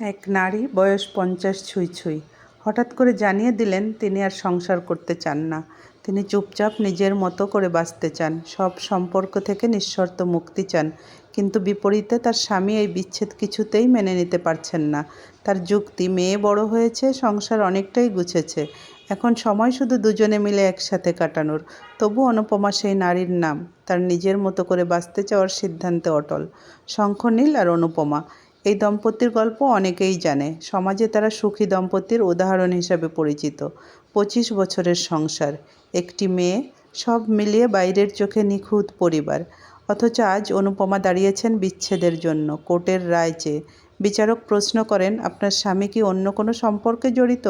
এক নারী, বয়স পঞ্চাশ ছুঁই ছুঁই। হঠাৎ করে জানিয়ে দিলেন তিনি আর সংসার করতে চান না। তিনি চুপচাপ নিজের মতো করে বাঁচতে চান। সব সম্পর্ক থেকে নিঃশর্ত মুক্তি চান। কিন্তু বিপরীতে তার স্বামী এই বিচ্ছেদ কিছুতেই মেনে নিতে পারছেন না। তার যুক্তি, মেয়ে বড় হয়েছে, সংসার অনেকটাই গুছেছে। এখন সময় শুধু দুজনে মিলে একসাথে কাটানোর। তবু অনুপমা সেই নারীর নাম। তার নিজের মতো করে বাঁচতে চাওয়ার সিদ্ধান্তে অটল। শঙ্খনীল আর অনুপমা। এই দম্পতির গল্প অনেকেই জানে। সমাজে তারা সুখী দম্পতির উদাহরণ হিসাবে পরিচিত। পঁচিশ বছরের সংসার। একটি মেয়ে, সব মিলিয়ে বাইরের চোখে নিখুঁত পরিবার। অথচ আজ অনুপমা দাঁড়িয়েছেন বিচ্ছেদের জন্য, কোর্টের রায় চেয়ে। বিচারক প্রশ্ন করেন, আপনার স্বামী কি অন্য কোনো সম্পর্কে জড়িত?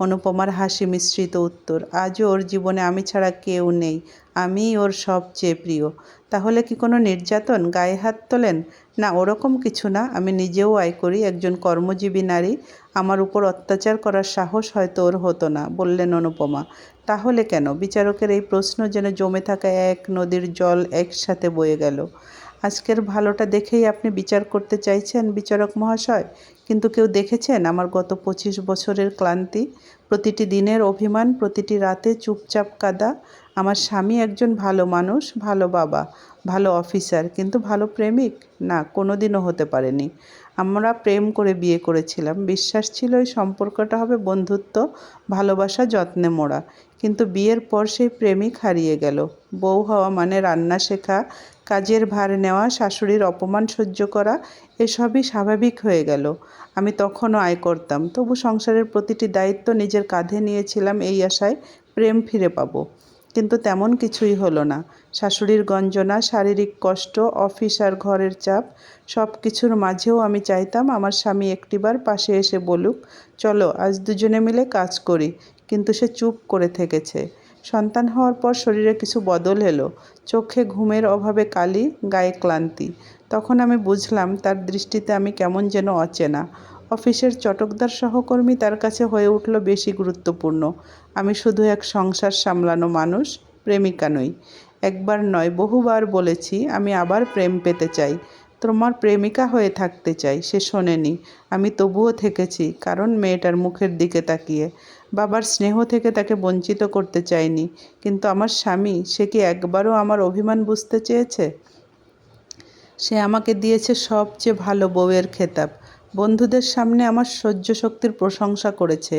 অনুপমার হাসি মিশ্রিত উত্তর, আজও ওর জীবনে আমি ছাড়া কেউ নেই, আমিই ওর সবচেয়ে প্রিয়। তাহলে কি কোনো নির্যাতন গায়ে হাত তোলেন? না, ওরকম কিছু না। আমি নিজেও আয় করি, একজন কর্মজীবী নারী। আমার উপর অত্যাচার করার সাহস হয়তো ওর হতো না, বললেন অনুপমা। তাহলে কেন? বিচারকের এই প্রশ্ন যেন জমে থাকা এক নদীর জল একসাথে বয়ে গেল। আজকের ভালোটা দেখেই আপনি বিচার করতে চাইছেন বিচারক মহাশয়। কিন্তু কেউ দেখেছেন আমার গত পঁচিশ বছরের ক্লান্তি? প্রতিটি দিনের অভিমান, প্রতিটি রাতে চুপচাপ কাদা। আমার স্বামী একজন ভালো মানুষ, ভালো বাবা, ভালো অফিসার, কিন্তু ভালো প্রেমিক? না কোনো দিনও হতে পারেনি। আমরা প্রেম করে বিয়ে করেছিলাম। বিশ্বাস ছিল এই সম্পর্কটা হবে বন্ধুত্ব, ভালোবাসা, যত্নে মোড়া। কিন্তু বিয়ের পর সেই প্রেমিক হারিয়ে গেল। বউ হওয়া মানে রান্না শেখা কাজের ভার নেওয়া, শাশুড়ির অপমান সহ্য করা, এসবই স্বাভাবিক হয়ে গেল। আমি তখনও আয় করতাম। তবু সংসারের প্রতিটি দায়িত্ব নিজের কাঁধে নিয়েছিলাম এই আশায় প্রেম ফিরে পাবো। কিন্তু তেমন কিছুই হলো না। শাশুড়ির গঞ্জনা, শারীরিক কষ্ট, অফিস আর ঘরের চাপ সব কিছুর মাঝেও আমি চাইতাম আমার স্বামী একটিবার পাশে এসে বলুক, চলো, আজ দুজনে মিলে কাজ করি। কিন্তু সে চুপ করে থেকেছে। সন্তান হওয়ার পর শরীরে কিছু বদল এলো। চোখে ঘুমের অভাবে কালি, গায়ে ক্লান্তি। তখন আমি বুঝলাম, তার দৃষ্টিতে আমি কেমন যেন অচেনা। অফিসের চটকদার সহকর্মী তার কাছে হয়ে উঠল বেশি গুরুত্বপূর্ণ। আমি শুধু এক সংসার সামলানো মানুষ, প্রেমিকা নই। একবার নয়, বহুবার বলেছি, আমি আবার প্রেম পেতে চাই। তোমার প্রেমিকা হয়ে থাকতে চাই, সে শোনেনি। আমি তবুও থেকেছি, কারণ মেয়েটার মুখের দিকে তাকিয়ে। বাবার স্নেহ থেকে তাকে বঞ্চিত করতে চাইনি, কিন্তু আমার স্বামী, সে কি একবারও আমার অভিমান বুঝতে চেয়েছে? সে আমাকে দিয়েছে সবচেয়ে ভালো বউয়ের খেতাব। বন্ধুদের সামনে আমার সহ্য শক্তির প্রশংসা করেছে,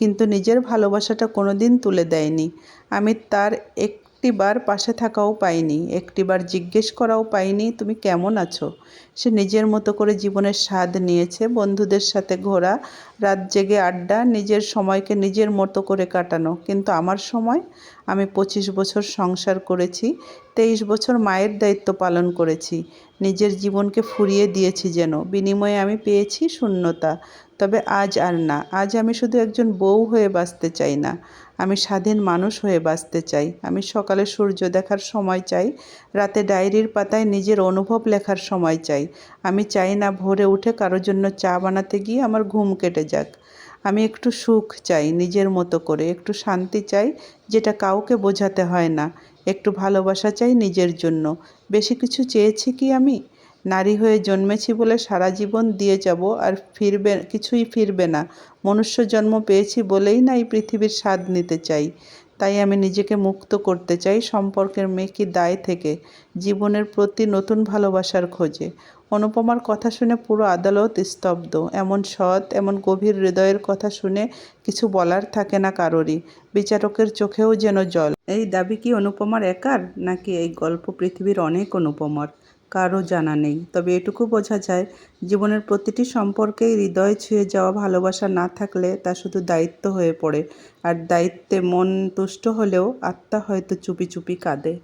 কিন্তু নিজের ভালোবাসাটা কোনো দিন তুলে দেয়নি। আমি তার একটিবার পাশে থাকাও পাইনি, একটিবার জিজ্ঞেস করাও পাইনি, তুমি কেমন আছো? সে নিজের মতো করে জীবনের স্বাদ নিয়েছে, বন্ধুদের সাথে ঘোরা, রাত জেগে আড্ডা, নিজের সময়কে নিজের মতো করে কাটানো। কিন্তু আমার সময়? আমি পঁচিশ বছর সংসার করেছি, তেইশ বছর মায়ের দায়িত্ব পালন করেছি। নিজের জীবনকে ফুরিয়ে দিয়েছি যেন। বিনিময়ে আমি পেয়েছি শূন্যতা। তবে আজ আর না। আজ আমি শুধু একজন বউ হয়ে বাঁচতে চাই না। আমি স্বাধীন মানুষ হয়ে বাঁচতে চাই। আমি সকালে সূর্য দেখার সময় চাই, রাতে ডায়েরির পাতায় নিজের অনুভব লেখার সময় চাই। আমি চাই না ভোরে উঠে কারোর জন্য চা বানাতে গিয়ে আমার ঘুম কেটে যাক। আমি একটু সুখ চাই, নিজের মতো করে। একটু শান্তি চাই, যেটা কাউকে বোঝাতে হয় না। একটু ভালোবাসা চাই নিজের জন্য। বেশি কিছু চেয়েছি কি আমি? নারী হয়ে জন্মেছি বলে সারা জীবন দিয়ে যাব আর ফিরবে, কিছুই ফিরবে না। মনুষ্য জন্ম পেয়েছি বলেই না এই পৃথিবীর স্বাদ নিতে চাই। তাই আমি নিজেকে মুক্ত করতে চাই সম্পর্কের মেকি দায় থেকে, জীবনের প্রতি নতুন ভালোবাসার খোঁজে। অনুপমার কথা শুনে পুরো আদালত স্তব্ধ। এমন সৎ, এমন গভীর হৃদয়ের কথা শুনে কিছু বলার থাকে না কারোরই। বিচারকের চোখেও যেন জল। এই দাবি কি অনুপমার একার, নাকি এই গল্প পৃথিবীর অনেক অনুপমার? কারও জানা নেই। তবে এটুকু বোঝা যায়, জীবনের প্রতিটি সম্পর্কেই হৃদয় ছুঁয়ে যাওয়া ভালোবাসা না থাকলে তা শুধু দায়িত্ব হয়ে পড়ে। আর দায়িত্বে মন তুষ্ট হলেও আত্মা হয়তো চুপি চুপি কাঁদে।